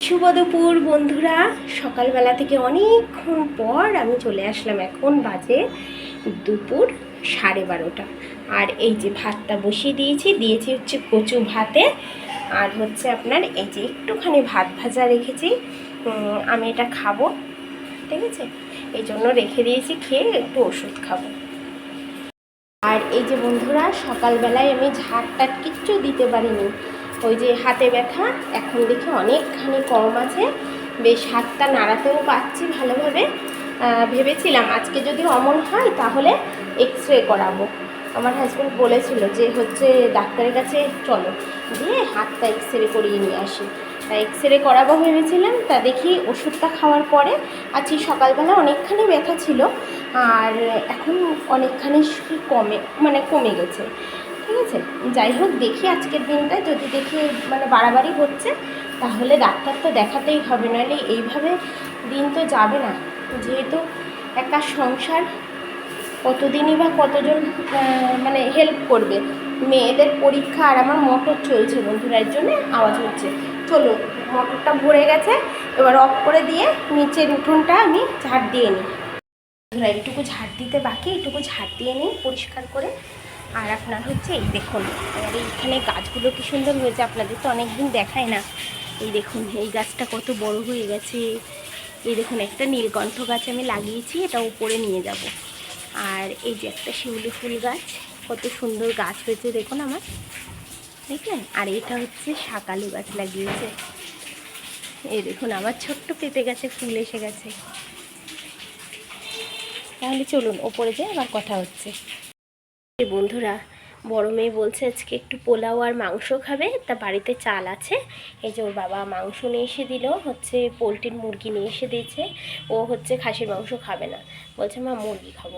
শুভ দুপুর বন্ধুরা, সকালবেলা থেকে অনেকক্ষণ পর আমি চলে আসলাম এখন বাজে দুপুর সাড়ে বারোটা। আর এই যে ভাতটা বসিয়ে দিয়েছি দিয়েছি হচ্ছে কচু ভাতে। আর হচ্ছে আপনার এই যে একটুখানি ভাত ভাজা রেখেছি। আমি এটা খাব, ঠিক আছে? এই জন্য রেখে দিয়েছি, খেয়ে একটু ওষুধ খাব। আর এই যে বন্ধুরা, সকালবেলায় আমি ঝাড় টাট কিচ্ছু দিতে পারিনি। ওই যে হাতে ব্যথা, এখন দেখি অনেকখানি কম আছে। বেশ হাতটা নাড়াতেও পাচ্ছি ভালোভাবে। ভেবেছিলাম আজকে যদি অমন হয় তাহলে এক্স রে করাবো। আমার হাজব্যান্ড বলেছিল যে হচ্ছে ডাক্তারের কাছে চলো দিয়ে হাতটা এক্স রে করিয়ে নিয়ে আসি। তা এক্স রে করাবো ভেবেছিলাম, তা দেখি ওষুধটা খাওয়ার পরে আজকে সকালবেলা অনেকখানি ব্যথা ছিল, আর এখন অনেকখানি কমে মানে কমে গেছে। আছে? যাই হোক, দেখি আজকের দিনটা। যদি দেখি মানে বাড়াবাড়ি হচ্ছে, তাহলে ডাক্তার তো দেখাতেই হবে। নাহলে এইভাবে দিন তো যাবে না। যেহেতু একটা সংসার, কতদিনই বা কতজন মানে হেল্প করবে? মেয়েদের পরীক্ষা আর আমার মোটর চলছে বন্ধুরা, এর জন্য আওয়াজ হচ্ছে। চলুন মোটরটা ভরে গেছে, এবার অফ করে দিয়ে নিচের উঠোনটা আমি ঝাড় দিয়ে নিই। বন্ধুরা, এইটুকু ঝাড় দিতে বাকি, এইটুকু ঝাড় দিয়ে নিই পরিষ্কার করে। আর আপনার হচ্ছে এই দেখুন আর এইখানে গাছগুলো কি সুন্দর হয়েছে আপনাদের তো অনেক দিন দেখায় না। এই দেখুন, এই গাছটা কত বড় হয়ে গেছে। এই দেখুন, একটা নীলকণ্ঠ গাছ আমি লাগিয়েছি, এটা উপরে নিয়ে যাব। আর এই যে একটা শিউলি ফুল গাছ, কত সুন্দর গাছ হয়েছে দেখুন আমার। দেখলেন? আর এটা হচ্ছে শাকালু গাছ লাগিয়েছে। এই দেখুন, আমার ছোট্ট পেঁপে গাছে ফুল এসে গেছে। তাহলে চলুন, ওপরে যাই, আবার কথা হচ্ছে। বন্ধুরা, বড় মেয়ে বলছে আজকে একটু পোলাও আর মাংস খাবে, তা বাড়িতে চাল আছে। এই যে ওর বাবা মাংস নিয়ে এসে দিল, হচ্ছে পোলট্রির মুরগি নিয়ে এসে দিয়েছে, ও হচ্ছে খাসির মাংস খাবে না। বলছে, মা, মুরগি খাব।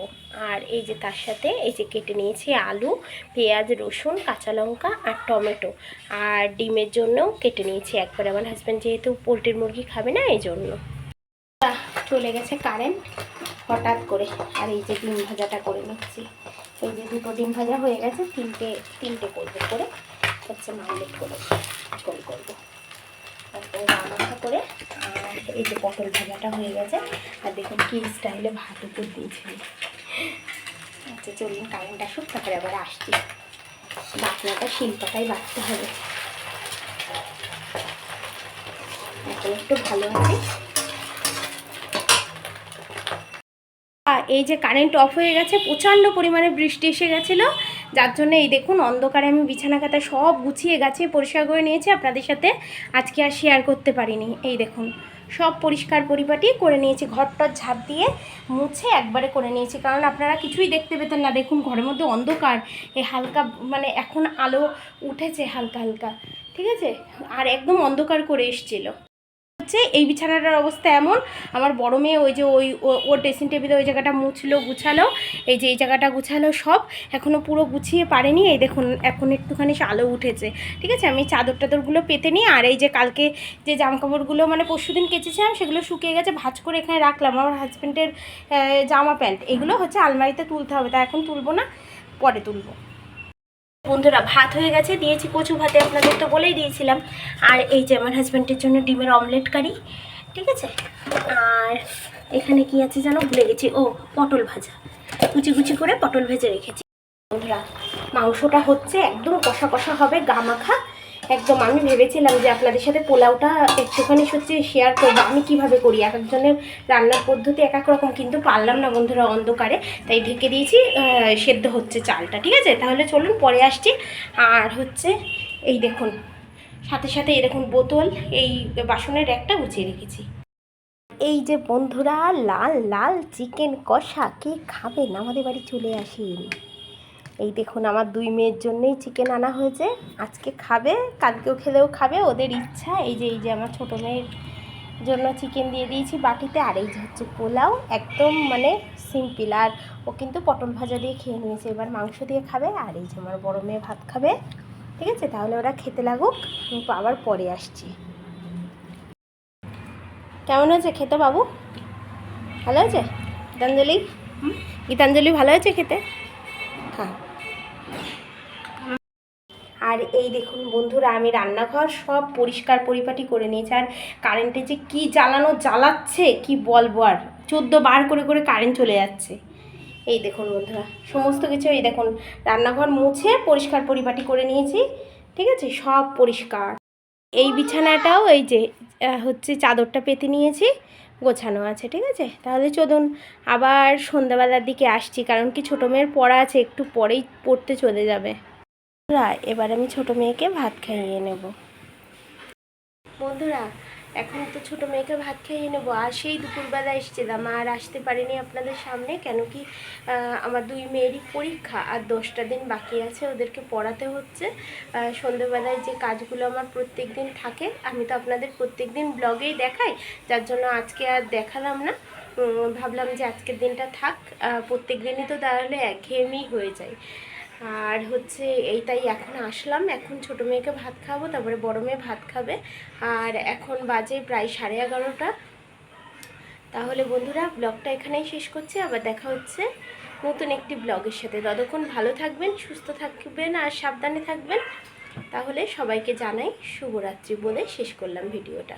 আর এই যে তার সাথে, এই যে কেটে নিয়েছি আলু, পেঁয়াজ, রসুন, কাঁচা লঙ্কা আর টমেটো। আর ডিমের জন্যও কেটে নিয়েছি একবার। আমার হাজব্যান্ড যেহেতু পোলট্রির মুরগি খাবে না, এই জন্য। চলে গেছে কারেন্ট হঠাৎ করে। আর এই যে ডিম ভাজাটা করে নিচ্ছি। এই যে দুটো ডিম ভাজা হয়ে গেছে, তিনটে তিনটে করব করে। হচ্ছে মামলেট করে ঝোল করব। তারপরে রান্নাটা করে এই যে পটল ভাজাটা হয়ে গেছে। আর দেখুন কি স্টাইলে ভাত উপর দিয়েছি। আচ্ছা চলুন কারেন্ট আসুক, তারপরে আবার আসছি। বাটনাটা, শিল্পটাই বাটতে হবে। এখন একটু ভালো আছে। এই যে কারেন্ট অফ হয়ে গেছে, প্রচণ্ড পরিমাণে বৃষ্টি এসে গেছিল। যার জন্য এই দেখুন, অন্ধকারে আমি বিছানা কাতা সব গুছিয়ে গাছে পরিষ্কার করে নিয়েছি, আপনাদের সাথে আজকে আর শেয়ার করতে পারিনি। এই দেখুন, সব পরিষ্কার পরিপাটি করে নিয়েছি ঘরটার ঝাঁপ দিয়ে মুছে একবারে করে নিয়েছি। কারণ আপনারা কিছুই দেখতে পেতেন না, দেখুন ঘরের মধ্যে অন্ধকার, এই হালকা মানে এখন আলো উঠেছে হালকা হালকা, ঠিক আছে? আর একদম অন্ধকার করে এসছিলো। হচ্ছে এই বিছানাটার অবস্থা এমন। আমার বড় মেয়ে ওই যে ওই ওর ড্রেসিং টেবিলে ওই জায়গাটা মুছলো, গুছালো। এই যে এই জায়গাটা গুছালো সব। এখনও পুরো গুছিয়ে পারেনি। এই দেখুন, এখন একটুখানি আলো উঠেছে। ঠিক আছে? আমি চাদর টাদরগুলো পেতে নিই। আর এই যে কালকে যে জামাকাপড়গুলো মানে পরশুদিন কেচেছিলাম, সেগুলো শুকিয়ে গেছে। ভাজ করে এখানে রাখলাম। আমার হাজব্যান্ডের জামা প্যান্ট। এগুলো হচ্ছে আলমারিতে তুলতে হবে। তা এখন তুলবো না, পরে তুলবো। বন্ধুরা, ভাত হয়ে গেছে। দিয়েছি কচু ভাতে, আপনাদের তো বলেই দিয়েছিলাম। আর এই যে আমার হাজব্যান্ডের জন্য ডিমের অমলেট কারি ঠিক আছে? আর এখানে কি আছে যেন ভুলে গেছি। ও, পটল ভাজা। কুচি কুচি করে পটল ভেজে রেখেছি। বন্ধুরা, মাংসটা হচ্ছে একদম কষা কষা হবে, গা মাখা। একদম, আমি ভেবেছিলাম যে আপনাদের সাথে পোলাওটা একটুখানি হচ্ছে শেয়ার করব। আমি কীভাবে করি? এক একজনের রান্নার পদ্ধতি এক এক রকম, কিন্তু পারলাম না বন্ধুরা অন্ধকারে। তাই ঢেকে দিয়েছি সেদ্ধ হচ্ছে চালটা, ঠিক আছে? তাহলে চলুন, পরে আসছি। আর হচ্ছে, এই দেখুন, সাথে সাথে দেখুন বোতল, এই বাসনের একটা গুছিয়ে রেখেছি। এই যে বন্ধুরা, লাল লাল চিকেন কষা, কে খাবেন আমাদের বাড়ি চলে আসেন। এই দেখুন, আমার দুই মেয়ের জন্যই চিকেন আনা হয়েছে। আজকে খাবে, কালকেও খেলেও খাবে, ওদের ইচ্ছা। এই যে এই যে আমার ছোটো মেয়ের জন্য চিকেন দিয়ে দিয়েছি বাটিতে। আর এই যে হচ্ছে পোলাও, একদম মানে সিম্পল আর ও কিন্তু পটল ভাজা দিয়ে খেয়ে নিয়েছে। এবার মাংস দিয়ে খাবে, আর এই যে আমার বড়ো মেয়ে ভাত খাবে। ঠিক আছে? তাহলে ওরা খেতে লাগুক। আবার পরে আসছি। কেমন হয়েছে খেতে বাবু? ভালো হয়েছে? গীতাঞ্জলি? গীতাঞ্জলি ভালো হয়েছে খেতে? হ্যাঁ। আর এই দেখুন বন্ধুরা, আমি রান্নাঘর সব পরিষ্কার পরিপাটি করে নিয়েছি। আর কারেন্টে যে কি জ্বালানো জ্বালাচ্ছে, কি বলব আর? চোদ্দ বার করে করে কারেন্ট চলে যাচ্ছে। এই দেখুন বন্ধুরা, সমস্ত কিছু এই দেখুন, রান্নাঘর মুছে পরিষ্কার পরিপাটি করে নিয়েছি, ঠিক আছে? সব পরিষ্কার। এই বিছানাটাও এই যে হচ্ছে চাদরটা পেতে নিয়েছি, গোছানো আছে, ঠিক আছে? তাহলে চলুন আবার সন্ধ্যাবেলার দিকে আসছি, কারণ কি ছোটো মেয়ের পড়া আছে, একটু পরেই পড়তে চলে যাবে। বন্ধুরা এবার আমি ছোটো মেয়েকে ভাত খাইয়ে নেব। বন্ধুরা এখন তো ছোটো মেয়েকে ভাত খাইয়ে নেব। আর সেই দুপুরবেলা এসেছিলাম আর আসতে পারিনি আপনাদের সামনে কেন কি আমার দুই মেয়েরই পরীক্ষা আর দশটা দিন বাকি আছে ওদেরকে পড়াতে হচ্ছে। আহ, সন্ধ্যেবেলায় যে কাজগুলো আমার প্রত্যেক দিন থাকে আমি তো আপনাদের প্রত্যেক দিন ব্লগেই দেখাই যার জন্য আজকে আর দেখালাম না। ভাবলাম যে আজকের দিনটা থাক প্রত্যেক দিনই তো তাহলে একঘেয়েমি হয়ে যায়। আর হচ্ছে এইটাই এখন আসলাম। এখন ছোটো মেয়েকে ভাত খাব তারপরে বড় মেয়ে ভাত খাবে। আর এখন বাজে প্রায় সাড়ে এগারোটা। তাহলে বন্ধুরা, ব্লগটা এখানেই শেষ করছি। আবার দেখা হচ্ছে নতুন একটি ব্লগের সাথে। ততক্ষণ ভালো থাকবেন, সুস্থ থাকবেন আর সাবধানে থাকবেন। তাহলে সবাইকে জানাই শুভরাত্রি বলে শেষ করলাম ভিডিওটা।